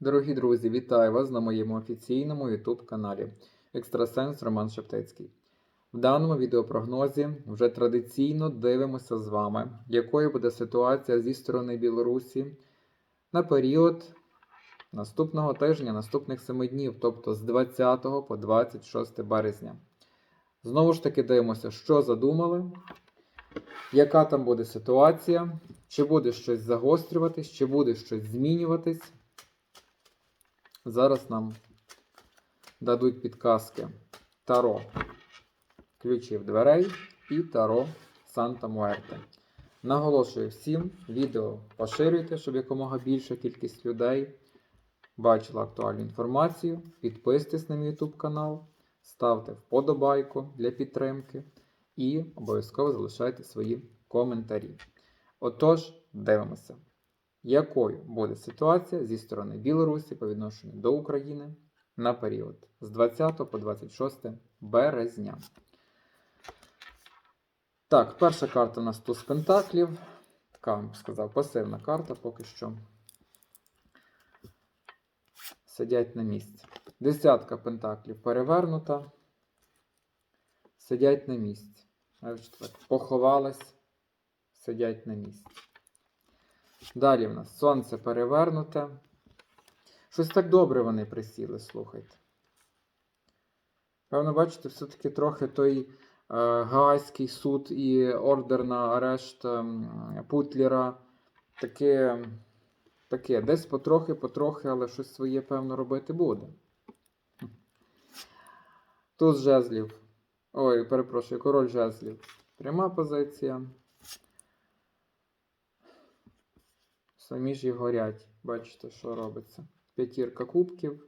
Дорогі друзі, вітаю вас на моєму офіційному YouTube каналі Екстрасенс Роман Шептицький. В даному відеопрогнозі вже традиційно дивимося з вами, якою буде ситуація зі сторони Білорусі на період наступного тижня, наступних 7 днів, тобто з 20 по 26 березня. Знову ж таки дивимося, що задумали, яка там буде ситуація, чи буде щось загострюватись, чи буде щось змінюватись. Зараз нам дадуть підказки Таро ключів дверей і Таро Санта Муерте. Наголошую всім, відео поширюйте, щоб якомога більша кількість людей бачила актуальну інформацію. Підписуйтесь на мій YouTube канал, ставте вподобайку для підтримки і обов'язково залишайте свої коментарі. Отож, дивимося якою буде ситуація зі сторони Білорусі по відношенню до України на період з 20 по 26 березня. Так, перша карта у нас туз Пентаклів. Така, я б сказав, пасивна карта поки що. Сидять на місці. Десятка пентаклів перевернута. Сидять на місці. Бачите, так, Поховались, сидять на місці. Далі в нас сонце перевернуте. Щось так добре вони присіли, слухайте. Певно, бачите, все-таки трохи той е, Гаазький суд і ордер на арешт е, Путлера. Таке, таке, десь потрохи, потрохи, але щось своє, певно, робити буде. Тут жезлів. Ой, перепрошую, король жезлів. Пряма позиція. Самі ж і горять. Бачите, що робиться. П'ятірка кубків.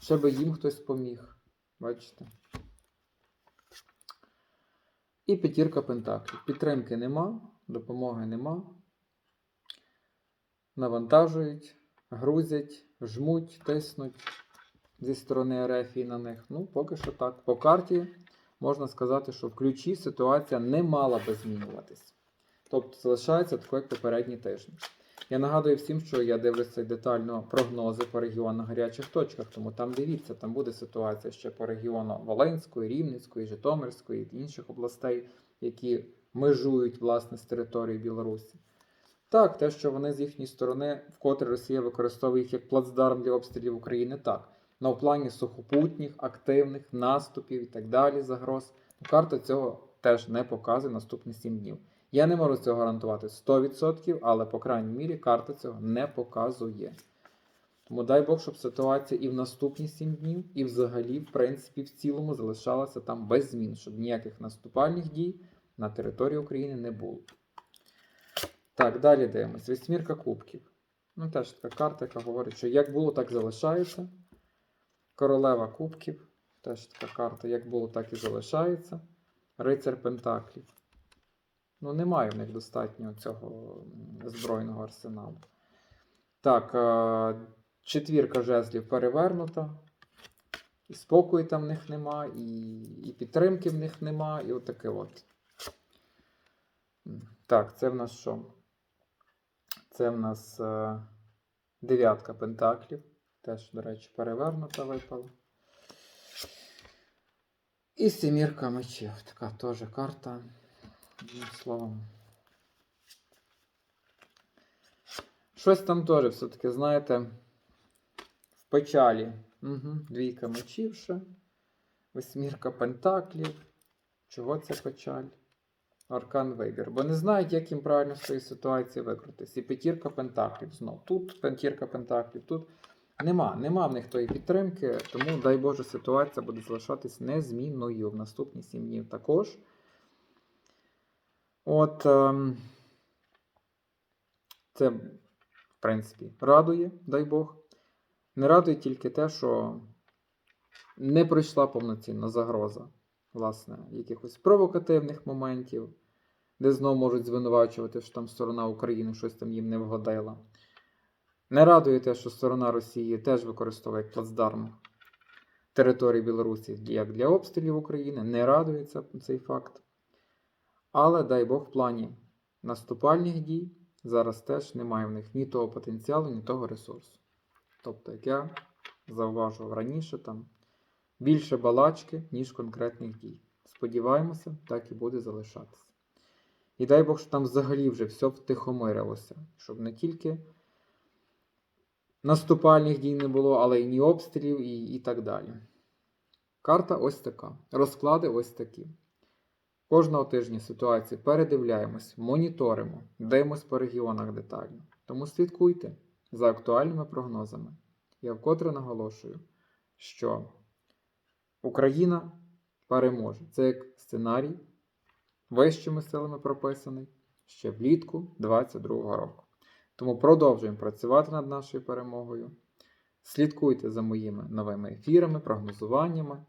Ще би їм хтось поміг. Бачите? І п'ятірка пентаклів. Підтримки нема, допомоги нема. Навантажують, грузять, жмуть, тиснуть зі сторони Ерефії на них. Ну, поки що так. По карті можна сказати, що в ключі ситуація не мала би змінюватись. Тобто залишається такою, як попередні тижні. Я нагадую всім, що я дивлюся детально прогнози по регіонах гарячих точках, тому там дивіться, там буде ситуація ще по регіону Волинської, Рівненської, Житомирської і інших областей, які межують власне з території Білорусі. Так, те, що вони з їхньої сторони, вкотре Росія використовує їх як плацдарм для обстрілів України, так. На в плані сухопутніх, активних наступів і так далі, загроз. Карта цього теж не показує наступні 7 днів. Я не можу цього гарантувати 100%, але, по крайній мірі, карта цього не показує. Тому дай Бог, щоб ситуація і в наступні 7 днів, і взагалі, в принципі, в цілому залишалася там без змін, щоб ніяких наступальних дій на території України не було. Так, далі дивимось. Вісьмірка кубків. Ну, теж така карта, яка говорить, що як було, так залишається. Королева кубків. Теж така карта, як було, так і залишається. Рицар Пентаклів. Ну, немає в них достатньо цього збройного арсеналу. Так, е, четвірка жезлів перевернута. І спокою там в них нема, і, і підтримки в них нема, і отаке от. Так, це в нас що? Це в нас е, дев'ятка пентаклів. Теж, до речі, перевернута випала. І сімірка мечів. Така теж карта. Одним словом. Щось там теж все-таки, знаєте, в печалі. Угу. Двійка мечів ще. Восьмірка пентаклів. Чого це печаль? Аркан вибір. Бо не знають, як їм правильно з цієї ситуації викрутитись. І п'ятірка пентаклів знов. Тут п'ятірка пентаклів, тут нема. Нема в них тої підтримки, тому, дай Боже, ситуація буде залишатись незмінною в наступні 7 днів також. От ем, це, в принципі, радує, дай Бог. Не радує тільки те, що не пройшла повноцінна загроза, власне, якихось провокативних моментів, де знову можуть звинувачувати, що там сторона України щось там їм не вгодила. Не радує те, що сторона Росії теж використовує як плацдарм території Білорусі як для обстрілів України. Не радується цей факт. Але дай Бог в плані наступальних дій зараз теж немає в них ні того потенціалу, ні того ресурсу. Тобто, як я зауважував раніше, там більше балачки, ніж конкретних дій. Сподіваємося, так і буде залишатися. І дай Бог, що там взагалі вже все втихомирилося, щоб не тільки наступальних дій не було, але і ні обстрілів, і, і так далі. Карта ось така. Розклади ось такі. Кожного тижня ситуації передивляємось, моніторимо, дивимось по регіонах детально. Тому слідкуйте за актуальними прогнозами. Я вкотре наголошую, що Україна переможе. Це як сценарій вищими силами прописаний ще влітку 2022 року. Тому продовжуємо працювати над нашою перемогою. Слідкуйте за моїми новими ефірами, прогнозуваннями.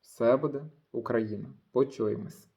Все буде Україна. Почуємось!